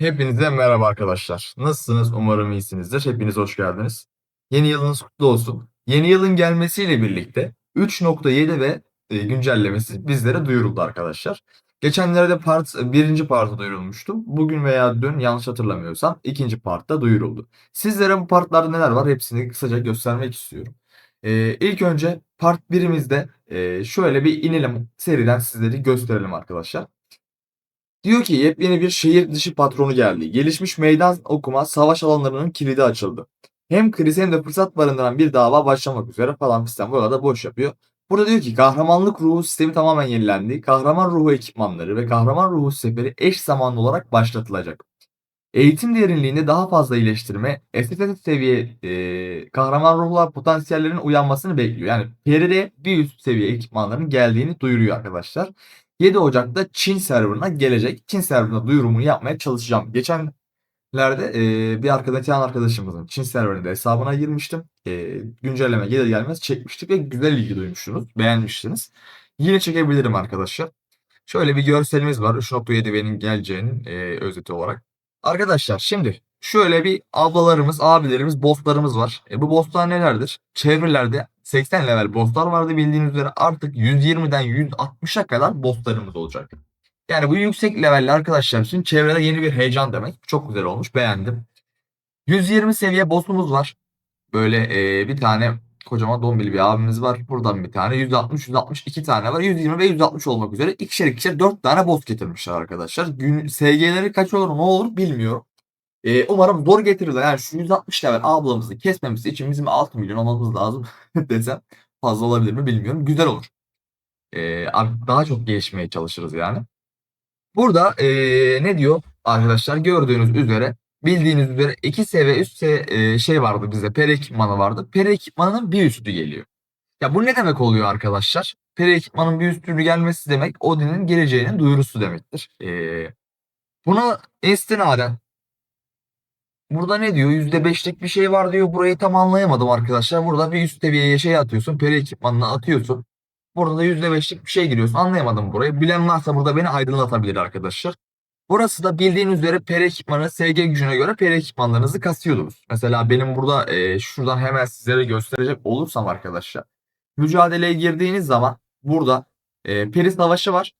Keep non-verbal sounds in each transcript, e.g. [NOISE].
Hepinize merhaba arkadaşlar. Nasılsınız? Umarım iyisinizdir. Hepiniz hoş geldiniz. Yeni yılınız kutlu olsun. Yeni yılın gelmesiyle birlikte 3.7 ve e, güncellemesi bizlere duyuruldu arkadaşlar. Geçenlerde part, birinci partı duyurulmuştu. Bugün veya dün yanlış hatırlamıyorsam ikinci partta duyuruldu. Sizlere bu partlarda neler var hepsini kısaca göstermek istiyorum. Ee, ilk önce part 1'imizde e, şöyle bir inelim seriden sizleri gösterelim arkadaşlar. Diyor ki yepyeni bir şehir dışı patronu geldi. Gelişmiş meydan okuma savaş alanlarının kilidi açıldı. Hem kriz hem de fırsat barındıran bir dava başlamak üzere falan fistan burada boş yapıyor. Burada diyor ki kahramanlık ruhu sistemi tamamen yenilendi. Kahraman ruhu ekipmanları ve kahraman ruhu seferi eş zamanlı olarak başlatılacak. Eğitim derinliğinde daha fazla iyileştirme, SSS seviye e, kahraman ruhlar potansiyellerinin uyanmasını bekliyor. Yani PR'de bir üst seviye ekipmanların geldiğini duyuruyor arkadaşlar. 7 Ocak'ta Çin serverına gelecek. Çin serverına duyurumunu yapmaya çalışacağım. Geçenlerde e, bir arkadaş, yan arkadaşımızın Çin serverinde hesabına girmiştim. E, güncelleme gelir gelmez çekmiştik ve güzel ilgi duymuşsunuz. Beğenmiştiniz. Yine çekebilirim arkadaşlar. Şöyle bir görselimiz var. 3.7 benim geleceğinin e, özeti olarak. Arkadaşlar şimdi şöyle bir ablalarımız, abilerimiz, bosslarımız var. E, bu bosslar nelerdir? Çevrelerde 80 level bosslar vardı bildiğiniz üzere artık 120'den 160'a kadar bosslarımız olacak. Yani bu yüksek levelli arkadaşlar için çevrede yeni bir heyecan demek. Çok güzel olmuş beğendim. 120 seviye boss'umuz var. Böyle e, bir tane kocaman dombili bir abimiz var. Buradan bir tane 160 162 tane var. 120 ve 160 olmak üzere ikişer ikişer 4 tane boss getirmişler arkadaşlar. Gün SG'leri kaç olur ne olur bilmiyorum. E, umarım zor getirirler. Yani şu 160 level ablamızı kesmemiz için bizim 6 milyon olmamız lazım [LAUGHS] desem fazla olabilir mi bilmiyorum. Güzel olur. E, abi daha çok gelişmeye çalışırız yani. Burada e, ne diyor arkadaşlar gördüğünüz üzere bildiğiniz üzere 2 seviye üst se- e, şey vardı bizde peri ekipmanı vardı. Peri ekipmanının bir üstü geliyor. Ya bu ne demek oluyor arkadaşlar? Peri ekipmanın bir üstünü gelmesi demek Odin'in geleceğinin duyurusu demektir. E, buna istinaden Burada ne diyor? %5'lik bir şey var diyor. Burayı tam anlayamadım arkadaşlar. Burada bir üst seviyeye şey atıyorsun. Peri ekipmanını atıyorsun. Burada da %5'lik bir şey giriyorsun. Anlayamadım burayı. Bilen varsa burada beni aydınlatabilir arkadaşlar. Burası da bildiğin üzere peri ekipmanı SG gücüne göre peri ekipmanlarınızı kasıyordunuz. Mesela benim burada e, şuradan hemen sizlere gösterecek olursam arkadaşlar. Mücadeleye girdiğiniz zaman burada e, peri savaşı var.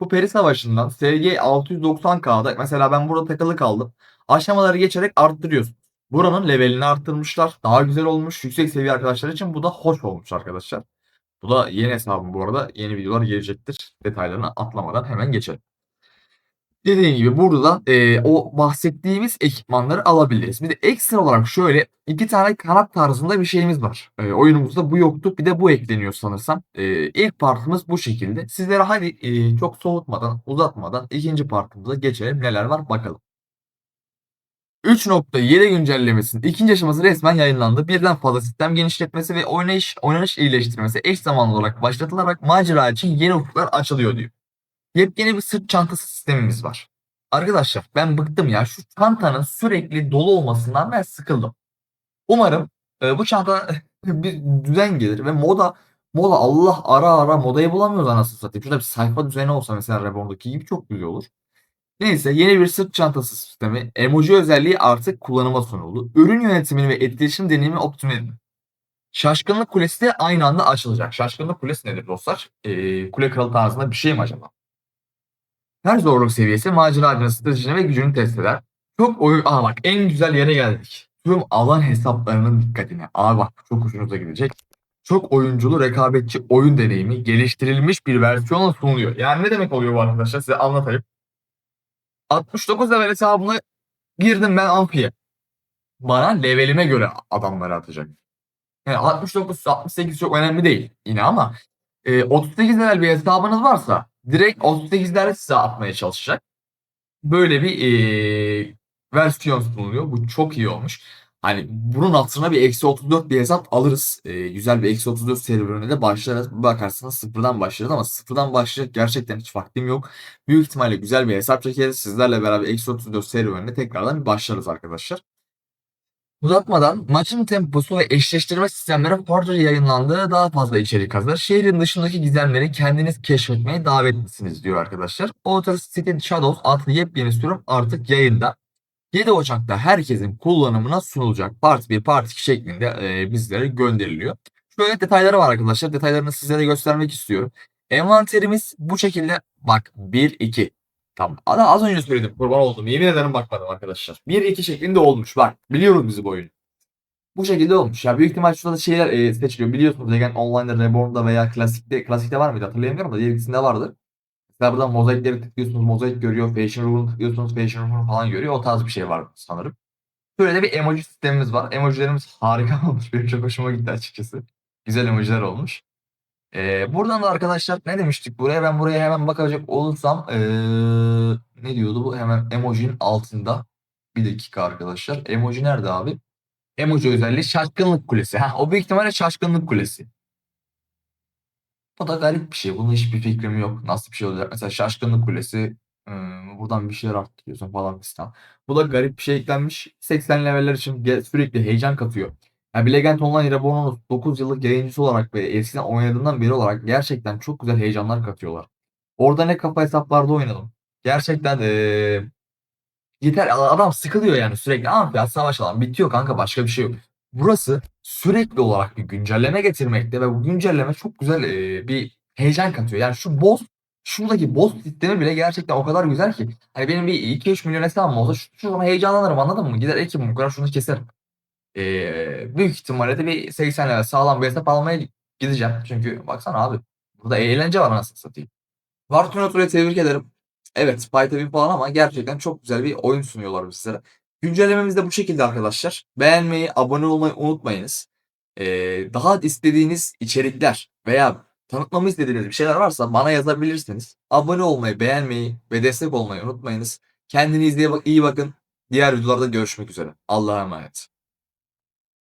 Bu peri savaşından SG 690K'da mesela ben burada takılı kaldım. Aşamaları geçerek arttırıyorsun. Buranın levelini arttırmışlar. Daha güzel olmuş. Yüksek seviye arkadaşlar için bu da hoş olmuş arkadaşlar. Bu da yeni hesabım bu arada. Yeni videolar gelecektir. Detaylarını atlamadan hemen geçelim. Dediğim gibi burada e, o bahsettiğimiz ekipmanları alabiliriz. Bir de ekstra olarak şöyle iki tane kanat tarzında bir şeyimiz var. E, oyunumuzda bu yoktu. Bir de bu ekleniyor sanırsam. E, ilk partımız bu şekilde. Sizlere hadi e, çok soğutmadan, uzatmadan ikinci partımıza geçelim. Neler var bakalım. 3.7 güncellemesinin ikinci aşaması resmen yayınlandı. Birden fazla sistem genişletmesi ve oynayış, oynanış iyileştirmesi eş zamanlı olarak başlatılarak macera için yeni ufuklar açılıyor diyor. Yepyeni bir sırt çantası sistemimiz var. Arkadaşlar ben bıktım ya şu çantanın sürekli dolu olmasından ben sıkıldım. Umarım e, bu çanta [LAUGHS] bir düzen gelir ve moda moda Allah ara ara modayı bulamıyoruz anasını satayım. Şurada bir sayfa düzeni olsa mesela Reborn'daki gibi çok güzel olur. Neyse yeni bir sırt çantası sistemi, emoji özelliği artık kullanıma sunuldu. Ürün yönetimini ve etkileşim deneyimi optimize. Şaşkınlık Kulesi de aynı anda açılacak. Şaşkınlık Kulesi nedir dostlar? Ee, kule kralı tarzında bir şey mi acaba? Her zorluk seviyesi maceracının stratejini ve gücünü test eder. Çok oyun... Aa bak en güzel yere geldik. Tüm alan hesaplarının dikkatine. Aa bak çok hoşunuza gidecek. Çok oyunculu rekabetçi oyun deneyimi geliştirilmiş bir versiyonla sunuluyor. Yani ne demek oluyor bu arkadaşlar size anlatayım. 69 level hesabına girdim ben amfiye. Bana levelime göre adamları atacak. Yani 69 68 çok önemli değil yine ama e, 38 level bir hesabınız varsa direkt 38'lerle size atmaya çalışacak. Böyle bir e, versiyon sunuluyor. Bu çok iyi olmuş. Hani bunun altına bir eksi 34 bir hesap alırız. E, güzel bir eksi 34 serverine de başlarız. Bakarsanız sıfırdan başlarız ama sıfırdan başlayacak gerçekten hiç vaktim yok. Büyük ihtimalle güzel bir hesap çekeriz. Sizlerle beraber eksi 34 serverine tekrardan bir başlarız arkadaşlar. Uzatmadan maçın temposu ve eşleştirme sistemleri Forger yayınlandığı daha fazla içerik hazır. Şehrin dışındaki gizemleri kendiniz keşfetmeye davetlisiniz diyor arkadaşlar. Outer City Shadows adlı yepyeni sürüm artık yayında. 7 Ocak'ta herkesin kullanımına sunulacak Part 1, Part 2 şeklinde e, bizlere gönderiliyor. Şöyle detayları var arkadaşlar. Detaylarını sizlere göstermek istiyorum. Envanterimiz bu şekilde bak 1, 2. Tamam. Az önce söyledim. Kurban oldum. Yemin ederim bakmadım arkadaşlar. 1, 2 şeklinde olmuş. Bak biliyorum bizi bu oyunu. Bu şekilde olmuş. Ya büyük ihtimal şurada şeyler e, seçiliyor. Biliyorsunuz Legend Online'da, Reborn'da veya Klasik'te, Klasik'te var mıydı hatırlayamıyorum da diğer ikisinde vardı. Mesela buradan mozaikleri tıklıyorsunuz, mozaik görüyor. Fashion Room'u tıklıyorsunuz, Fashion Room falan görüyor. O tarz bir şey var sanırım. Böyle de bir emoji sistemimiz var. Emojilerimiz harika [LAUGHS] olmuş. Benim çok hoşuma gitti açıkçası. Güzel emojiler olmuş. Ee, buradan da arkadaşlar ne demiştik buraya? Ben buraya hemen bakacak olursam ee, ne diyordu bu? Hemen emojinin altında. Bir dakika arkadaşlar. Emoji nerede abi? Emoji özelliği şaşkınlık kulesi. Ha, o büyük ihtimalle şaşkınlık kulesi. O da garip bir şey. Bunun hiçbir fikrim yok. Nasıl bir şey olacak? Mesela şaşkınlık kulesi. ıı, buradan bir şeyler arttırıyorsun falan fistan. Bu da garip bir şey eklenmiş. 80 leveller için sürekli heyecan katıyor. Yani bir Legend Online Reborn'un 9 yıllık yayıncısı olarak ve eskiden oynadığından beri olarak gerçekten çok güzel heyecanlar katıyorlar. Orada ne kafa hesaplarda oynadım. Gerçekten eee Yeter adam sıkılıyor yani sürekli. Ama ya savaş alan bitiyor kanka başka bir şey yok. Burası sürekli olarak bir güncelleme getirmekte ve bu güncelleme çok güzel e, bir heyecan katıyor. Yani şu boss şuradaki boss sistemi bile gerçekten o kadar güzel ki. Hani benim bir 2-3 milyon hesabım olsa şu, şu heyecanlanırım anladın mı? Gider ekibim bu kadar şunu keserim. E, büyük ihtimalle de bir 80 lira sağlam bir hesap almaya gideceğim. Çünkü baksana abi burada eğlence var anasını satayım. War Tournamento'yu tebrik ederim. Evet Spy TV falan ama gerçekten çok güzel bir oyun sunuyorlar bizlere. Güncellememiz de bu şekilde arkadaşlar. Beğenmeyi, abone olmayı unutmayınız. Ee, daha istediğiniz içerikler veya tanıtmamı istediğiniz bir şeyler varsa bana yazabilirsiniz. Abone olmayı, beğenmeyi ve destek olmayı unutmayınız. Kendinize iyi bakın. Diğer videolarda görüşmek üzere. Allah'a emanet.